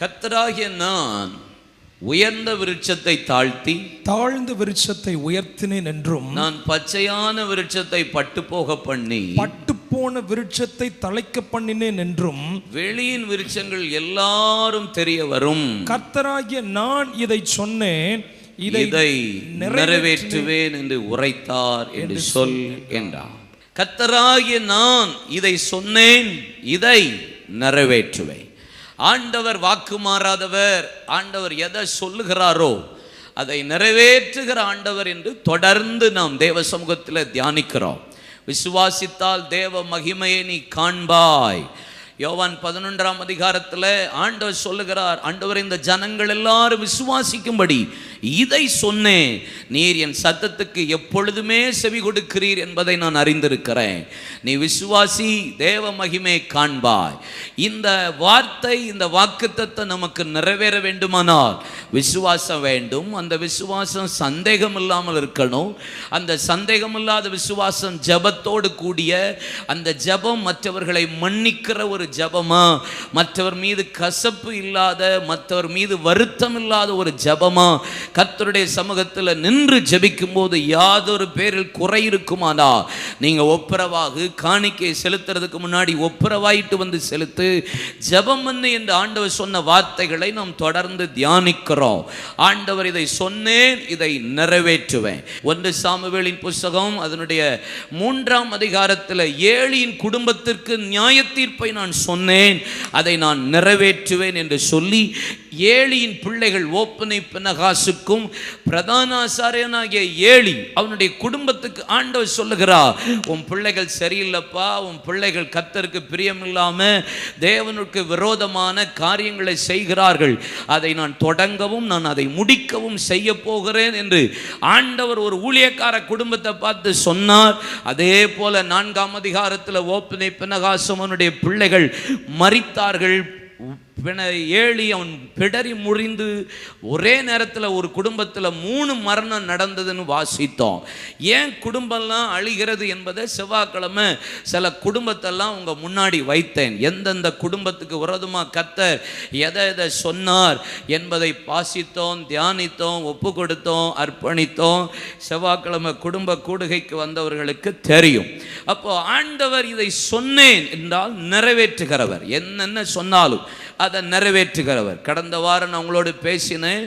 கத்தராகிய நான் உயர்ந்த விருட்சத்தை தாழ்த்தி தாழ்ந்த விருட்சத்தை உயர்த்தினேன் என்றும் நான் பச்சையான விருட்சத்தை பட்டு போக பண்ணி பட்டுப்போன விருட்சத்தை தலைக்க பண்ணினேன் என்றும் வெளியின் விருட்சங்கள் எல்லாரும் தெரிய வரும். கர்த்தராகிய நான் இதை சொன்னேன் இதை நிறைவேற்றுவேன் என்று உரைத்தார் என்று சொல் என்றார். கத்தராகிய நான் இதை சொன்னேன் இதை நிறைவேற்றுவேன். ஆண்டவர் வாக்கு மாறாதவர். ஆண்டவர் எதை சொல்லுகிறாரோ அதை நிறைவேற்றுகிற ஆண்டவர் என்று தொடர்ந்து நாம் தேவ சமூகத்தில் தியானிக்கிறோம். விசுவாசித்தால் தேவ மகிமையை நீ காண்பாய். யோவான் பதினொன்றாம் அதிகாரத்தில் ஆண்டவர் சொல்லுகிறார் ஆண்டவர் இந்த ஜனங்கள் எல்லாரும் விசுவாசிக்கும்படி இதை சொன்னேன். நீர் என் சத்தத்துக்கு எப்பொழுதுமே செவி கொடுக்கிறீர் என்பதை நான் அறிந்திருக்கிறேன். நீ விசுவாசி தேவ மகிமை காண்பாய். இந்த வார்த்தை இந்த வாக்குத்தத்தை நமக்கு நிறைவேற வேண்டுமானால் விசுவாசம் வேண்டும். அந்த விசுவாசம் சந்தேகம் இல்லாமல் இருக்கணும். அந்த சந்தேகம் இல்லாத விசுவாசம் ஜபத்தோடு கூடிய அந்த ஜபம் மற்றவர்களை மன்னிக்கிற ஒரு ஜபமா? மற்றவர் மீது கசப்பு இல்லாத மற்றவர் மீது வருத்தம் இல்லாத ஒரு ஜபமா? கர்த்தருடைய சமூகத்தில் நின்று ஜபிக்கும் போது யாதொரு பேரில் குறை இருக்குமானா நீங்க ஒப்புரவாகு காணிக்கை செலுத்துறதுக்கு முன்னாடி ஒப்புரவாயிட்டு வந்து செலுத்து. ஜெபம் வந்து என்று ஆண்டவர் சொன்ன வார்த்தைகளை நாம் தொடர்ந்து தியானிக்கிறோம். ஆண்டவர் இதை சொன்னேன் இதை நிறைவேற்றுவேன். ஒன்று சாமுவேலின் புஸ்தகம் அதனுடைய மூன்றாம் அதிகாரத்தில் ஏழியின் குடும்பத்திற்கு நியாய தீர்ப்பை நான் சொன்னேன் அதை நான் நிறைவேற்றுவேன் என்று சொல்லி ஏழியின் பிள்ளைகள் ஓப்பனை பினகாசுக்கும் பிரதான ஆசாரியனாகிய ஏழி அவனுடைய குடும்பத்துக்கு ஆண்டவர் சொல்லுகிறார் உன் பிள்ளைகள் சரியில்லைப்பா உன் பிள்ளைகள் கத்தருக்கு பிரியமில்லாம தேவனுக்கு விரோதமான காரியங்களை செய்கிறார்கள். அதை நான் தொடங்கவும் நான் அதை முடிக்கவும் செய்ய போகிறேன் என்று ஆண்டவர் ஒரு ஊழியக்கார குடும்பத்தை பார்த்து சொன்னார். அதே போல நான்காம் அதிகாரத்தில் ஓப்பனை பினகாசம் அவனுடைய பிள்ளைகள் மறித்தார்கள் பிண ஏழி அவன் பிடறி முறிந்து ஒரே நேரத்தில் ஒரு குடும்பத்தில் மூணு மரணம் நடந்ததுன்னு வாசித்தோம். ஏன் குடும்பம்லாம் அழிகிறது என்பதை செவ்வாய்க்கிழமை சில குடும்பத்தெல்லாம் உங்கள் முன்னாடி வைத்தேன். எந்தெந்த குடும்பத்துக்கு விரோதமாக கத்தர் எதை எதை சொன்னார் என்பதை வாசித்தோம் தியானித்தோம் ஒப்பு கொடுத்தோம் அர்ப்பணித்தோம். செவ்வாய்க்கிழமை குடும்ப கூடுகைக்கு வந்தவர்களுக்கு தெரியும். அப்போ ஆண்டவர் இதை சொன்னேன் என்றால் நிறைவேற்றுகிறவர். என்னென்ன சொன்னாலும் அதை நிறைவேற்றுகிறவர். கடந்த வாரம் நான் உங்களோடு பேசினேன்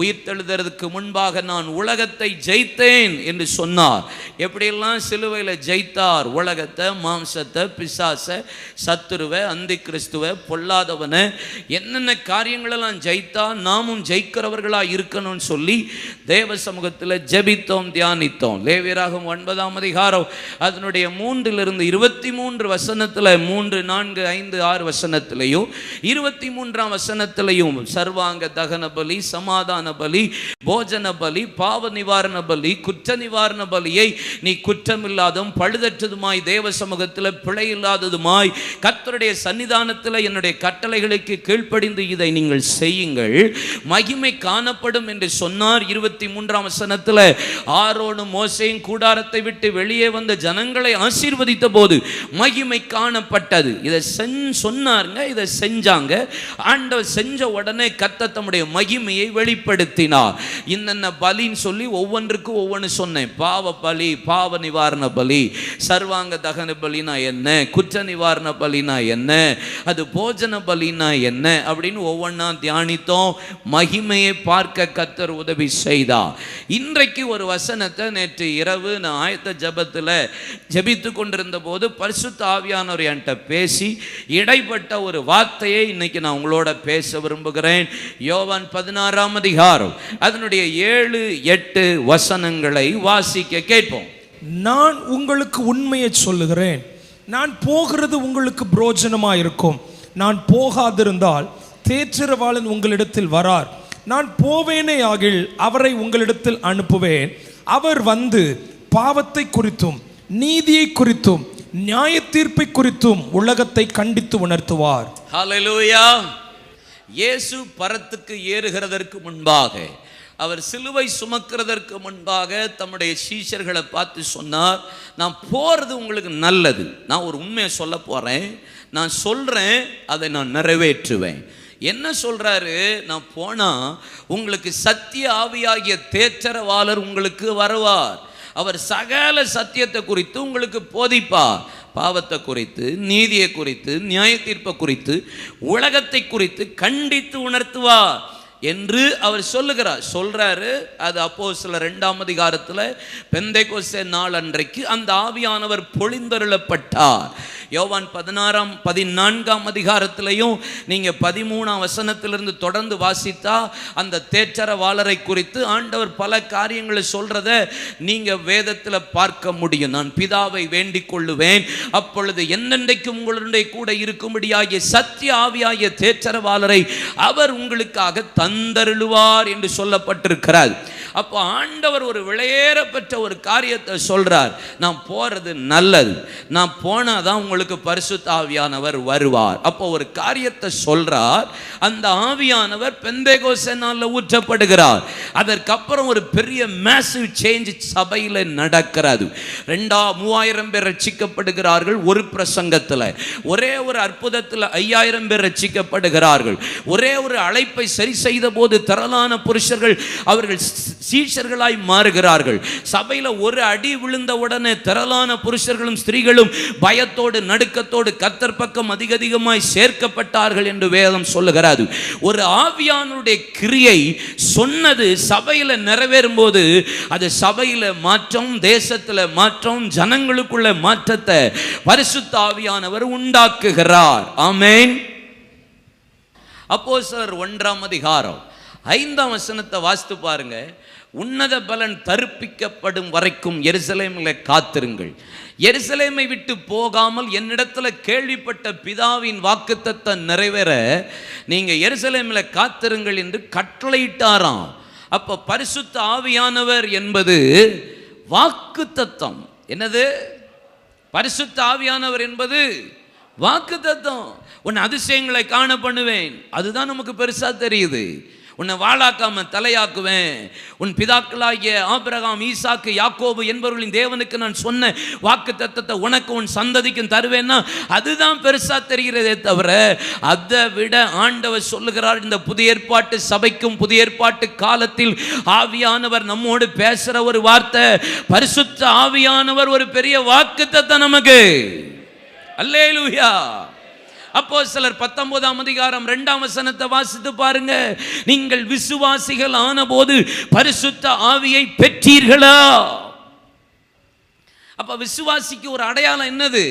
உயிர்த்தெழுதுறதுக்கு முன்பாக நான் உலகத்தை ஜெயித்தேன் என்று சொன்னார். எப்படியெல்லாம் சிலுவையில் ஜெயித்தார் உலகத்தை மாம்சத்தை பிசாச சத்துருவை அந்தி கிறிஸ்துவ பொல்லாதவனை என்னென்ன காரியங்களெல்லாம் ஜெயித்தா நாமும் ஜெயிக்கிறவர்களாக இருக்கணும்னு சொல்லி தேவ சமூகத்தில் ஜெபித்தோம் தியானித்தோம். லேவியராகும் ஒன்பதாம் அதிகாரம் அதனுடைய மூன்றிலிருந்து இருபத்தி மூன்று வசனத்தில் மூன்று நான்கு ஐந்து ஆறு வசனத்திலையும் இருபத்தி மூன்றாம் வசனத்திலையும் சர்வாங்க தகன பலி சமாதான பலி போஜன பலி பாவ நிவாரண பலி குற்ற நிவாரண பலியை நீ குற்றமில்லாதும் பழுதற்றதுமாய் தேவ சமூகத்தில் பிழை இல்லாததுமாய் கர்த்தருடைய சன்னிதானத்தில் என்னுடைய கட்டளைகளுக்கு கீழ்ப்படிந்து இதை நீங்கள் செய்யுங்கள். மகிமை காணப்படும் என்று சொன்னார் இருபத்தி மூன்றாம் வசனத்தில். ஆரோனும் மோசையும் கூடாரத்தை விட்டு வெளியே வந்த ஜனங்களை ஆசீர்வதித்த போது மகிமை காணப்பட்டது. இதை செஞ் சொன்னாருங்க இதை செஞ்சாங்க. ஆண்டவர் செஞ்ச உடனே கத்த தம்முடைய மகிமையை வெளிப்படுத்தினார். இன்னென்ன பலின்னு சொல்லி ஒவ்வொன்றுக்கும் ஒவ்வொன்று சொன்னேன். பாவ பலி பாவ நிவாரண பலி சர்வாங்க தகன பலினா என்ன குற்ற நிவாரண பலினா என்ன அது போஜன பலினா என்ன அப்படின்னு ஒவ்வொன்றா தியானித்தோம். மகிமையை பார்க்க கத்தர் உதவி செய்தார். இன்றைக்கு ஒரு வசனத்தை நேற்று இரவு நான் ஆயத்த ஜபத்தில் ஜெபித்து கொண்டிருந்த போது பரிசுத்த ஆவியானவர் என்கிட்ட பேசி இடைப்பட்ட ஒரு வார்த்தையை இன்னைக்கு நான் உங்களோட பேச விரும்புகிறேன். யோவான் பதினாறாம் அதிகாரம். அதனுடைய ஏழு எட்டு வசனங்களை வாசிக்க கேட்போம். நான் உங்களுக்கு உண்மையை சொல்லுகிறேன். நான் போகிறது உங்களுக்கு புரோஜனமாக இருக்கும். நான் போகாதிருந்தால் தேற்றரவாளன் உங்களிடத்தில் வரார். நான் போவேனே ஆகில் அவரை உங்களிடத்தில் அனுப்புவேன். அவர் வந்து பாவத்தை குறித்தும் நீதியை குறித்தும் நியாய தீர்ப்பை குறித்தும் உலகத்தை கண்டித்து உணர்த்துவார். ஹalleluya இயேசு பரத்துக்கு ஏறுகிறதற்கு முன்பாக அவர் சிலுவை சுமக்கிறதற்கு முன்பாக தம்முடைய சீஷர்களை பார்த்து சொன்னார் நான் போகிறது உங்களுக்கு நல்லது. நான் ஒரு உண்மையை சொல்ல போகிறேன் நான் சொல்கிறேன் அதை நான் நிறைவேற்றுவேன். என்ன சொல்றாரு? நான் போனா உங்களுக்கு சத்திய ஆவியாகிய தேச்சரவாளர் உங்களுக்கு வருவார். அவர் சகல சத்தியத்தை குறித்து உங்களுக்கு போதிப்பார். பாவத்தை குறித்து நீதியை குறித்து நியாய தீர்ப்பை குறித்து உலகத்தை குறித்து கண்டித்து உணர்த்துவார். என்று அவர் சொல்லுகிறார். சொல்றாரு அது அப்போ சில ரெண்டாம் அதிகாரத்தில் பெந்தைகோசே நாள் அன்றைக்கு அந்த ஆவியானவர் பொழிந்தருளப்பட்டார். யோவான் பதினாறாம் பதினான்காம் அதிகாரத்திலையும் நீங்க பதிமூணாம் வசனத்திலிருந்து தொடர்ந்து வாசித்தா அந்த தேற்றரவாளரை குறித்து ஆண்டவர் பல காரியங்களை சொல்றத நீங்க வேதத்தில் பார்க்க முடியும். நான் பிதாவை வேண்டிக் கொள்ளுவேன். அப்பொழுது என்னென்றைக்கும் உங்களுடைய கூட இருக்கும்படியாகிய சத்திய ஆவியாகிய தேற்றரவாளரை அவர் உங்களுக்காக தந்தருளுவார் என்று சொல்லப்பட்டிருக்கிறார். அப்போ ஆண்டவர் ஒரு விளையேற பெற்ற ஒரு காரியத்தை சொல்றார். நான் போறது நல்லது. நான் போனால் தான் உங்களுக்கு பரிசுத்த ஆவியானவர் வருவார். அப்போ ஒரு காரியத்தை சொல்றார். அந்த ஆவியானவர் பெந்தேகோச நாளில் ஊற்றப்படுகிறார். அதற்கப்புறம் ஒரு பெரிய மேசிவ் சேஞ்ச் சபையில் நடக்கிறது. ரெண்டா மூவாயிரம் பேர் ரட்சிக்கப்படுகிறார்கள் ஒரு பிரசங்கத்தில். ஒரே ஒரு அற்புதத்தில் ஐயாயிரம் பேர் ரட்சிக்கப்படுகிறார்கள். ஒரே ஒரு அழைப்பை சரி செய்த போது திரளான புருஷர்கள் அவர்கள் சீஷர்களாய் மாறுகிறார்கள். சபையில் ஒரு அடி விழுந்த உடனே திரளான புருஷர்களும் ஸ்திரீகளும் பயத்தோடு நடுக்கத்தோடு கத்தர் பக்கம் அதிக அதிகமாய் சேர்க்கப்பட்டார்கள் என்று வேதம் சொல்லுகிறாது. ஒரு ஆவியானுடைய கிரியை சொன்னது சபையில் நிறைவேறும் போது அது சபையில் மாற்றம் தேசத்தில் மாற்றம் ஜனங்களுக்குள்ள மாற்றத்தை பரிசுத்த ஆவியானவர் உண்டாக்குகிறார். ஆமேன். அப்போ சார் ஒன்றாம் அதிகாரம். ஐந்தாம் வசனத்தை வாசித்து பாருங்க. உன்னத பலன் தருப்பிக்கப்படும் வரைக்கும் எருசலேமில் காத்திருங்கள். எருசலேமை விட்டு போகாமல் என்னிடத்தில் கேள்விப்பட்ட பிதாவின் வாக்குத்தத்தம் நிறைவேற நீங்கள் எருசலேமில் காத்திருங்கள் என்று கட்டளையிட்டாராம். அப்போ பரிசுத்த ஆவியானவர் என்பது வாக்குத்தத்தம். என்னது? பரிசுத்த ஆவியானவர் என்பது வாக்கு தத்துவம் உன் அதிசயங்களை காண பண்ணுவேன். அதுதான் நமக்கு பெருசாக தெரியுது. உன்னை வாழாக்காம தலையாக்குவேன். உன் பிதாக்களாகிய ஆபிரகாம் ஈசாக்கு யாக்கோபு என்பவர்களின் தேவனுக்கு நான் சொன்ன வாக்கு தத்தத்தை உனக்கு உன் சந்ததிக்கும் தருவேன்னா அதுதான் பெருசா தெரிகிறதே தவிர அதை விட ஆண்டவர் சொல்லுகிறார் இந்த புதிய ஏற்பாட்டு சபைக்கும் புதிய ஏற்பாட்டு காலத்தில் ஆவியானவர் நம்மோடு பேசுற ஒரு வார்த்தை பரிசுத்த ஆவியானவர் ஒரு பெரிய வாக்கு நமக்கு. அல்லேலூயா. அப்போ சிலர் பத்தொன்பதாம் அதிகாரம் ரெண்டாம் வசனத்தை வாசித்து பாருங்க. நீங்கள் விசுவாசிகள் ஆனபோது பரிசுத்த ஆவியை பெற்றீர்களா? அப்ப விசுவாசிக்கு ஒரு அடையாளம் என்னது?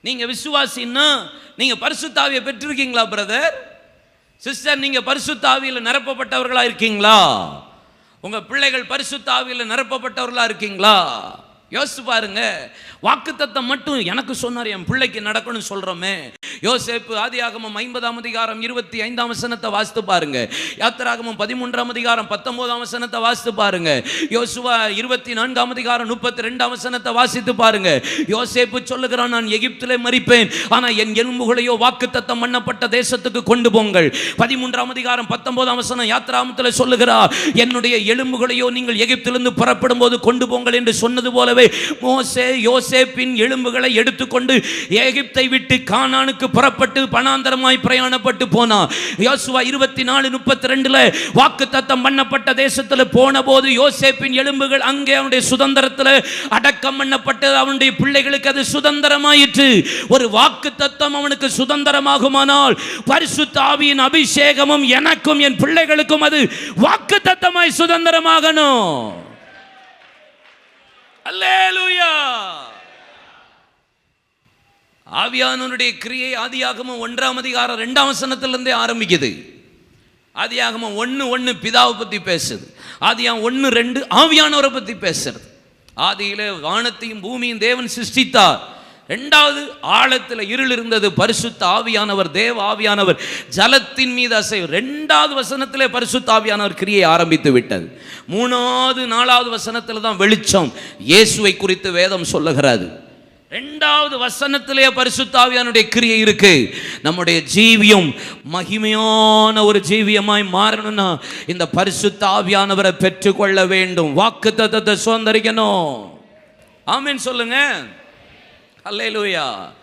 நீங்க விசுவாசின்னா நீங்க பரிசுத்தாவியை பெற்றிருக்கீங்களா பிரதர் சிஸ்டர் நீங்க பரிசுத்தாவியில் நிரப்பப்பட்டவர்களா இருக்கீங்களா? உங்க பிள்ளைகள் பரிசுத்தாவியில் நிரப்பப்பட்டவர்களா இருக்கீங்களா? யோசிச்சு பாருங்க. வாக்குத்தத்தை மட்டும் எனக்கு சொன்னார் என் பிள்ளைக்கு நடக்கணும்னு சொல்கிறோமே யோசேப்பு ஆதியாகமம் ஐம்பதாம் அதிகாரம் இருபத்தி ஐந்தாம் வசனத்தை வாசித்து பாருங்க. யாத்திராகமம் பதிமூன்றாம் அதிகாரம் பத்தொன்பதாம் வசனத்தை வாசித்து பாருங்க. யோசுவா இருபத்தி நான்காம் அதிகாரம் முப்பத்தி ரெண்டாம் வசனத்தை வாசித்து பாருங்க. யோசேப்பு சொல்லுகிறான் நான் எகிப்திலே மறிப்பேன் ஆனால் என் எலும்புகளையோ வாக்குத்தத்தம் பண்ணப்பட்ட தேசத்துக்கு கொண்டு போங்கள். பதிமூன்றாம் அதிகாரம் பத்தொன்பதாம் வசனம் யாத்திராமத்தில் சொல்லுகிறார் என்னுடைய எலும்புகளையோ நீங்கள் எகிப்திலிருந்து புறப்படும் போது கொண்டு போங்கள் என்று சொன்னது போலவே மோசே யோசேப்பின் எலும்புகளை எடுத்துக்கொண்டு எகிப்தை விட்டு கானானுக்கு புறப்பட்டு பணாந்தரமாய் பிரயாணப்பட்டு போனான் யோசுவா இருபத்தி நாலு முப்பத்தி ரெண்டுல வாக்கு தத்தம் பண்ணப்பட்ட தேசத்தில் போன போது யோசேப்பின் எலும்புகள் அங்கே அவனுடைய சுதந்திரத்தில் அடக்கம் பண்ணப்பட்டு அவனுடைய பிள்ளைகளுக்கு அது சுதந்திரமாயிற்று. ஒரு வாக்கு தத்தம் அவனுக்கு சுதந்திரமாகுமானால் பரிசு தாவியின் அபிஷேகமும் எனக்கும் என் பிள்ளைகளுக்கும் அது வாக்கு தத்தமாய் சுதந்திரமாகணும் அல்லேலூயா ஆவியானவருடைய கிரியை ஆதியாகமும் ஒன்றாம் அதிகாரம் ரெண்டாம் வசனத்திலேருந்தே ஆரம்பிக்குது. ஆதியாகமும் ஒன்று ஒன்று பிதாவை பற்றி பேசுது. ஆதியாகம் ஒன்று ரெண்டு ஆவியானவரை பற்றி பேசுறது. ஆதியிலே வானத்தையும் பூமியும் தேவன் சிருஷ்டித்தார். ரெண்டாவது ஆழத்தில் இருள் இருந்தது பரிசுத்த ஆவியானவர் தேவ ஆவியானவர். ஜலத்தின் மீது அசை ரெண்டாவது வசனத்திலே பரிசுத்த ஆவியானவர் கிரியை ஆரம்பித்து விட்டது. மூணாவது நாலாவது வசனத்தில் தான் வெளிச்சம். இயேசுவை குறித்து வேதம் சொல்லுகிறது. ரெண்டாவது வசனத்திலே பரிசுத்தாவியானுடைய கிரியை இருக்கு. நம்முடைய ஜீவியம் மகிமையான ஒரு ஜீவியமாய் மாறணும்னா இந்த பரிசுத்தாவியானவரை பெற்றுக்கொள்ள வேண்டும். வாக்கு தத்தத்தை சுதந்திரிக்கணும். ஆமீன் சொல்லுங்க. அல்லேலூயா.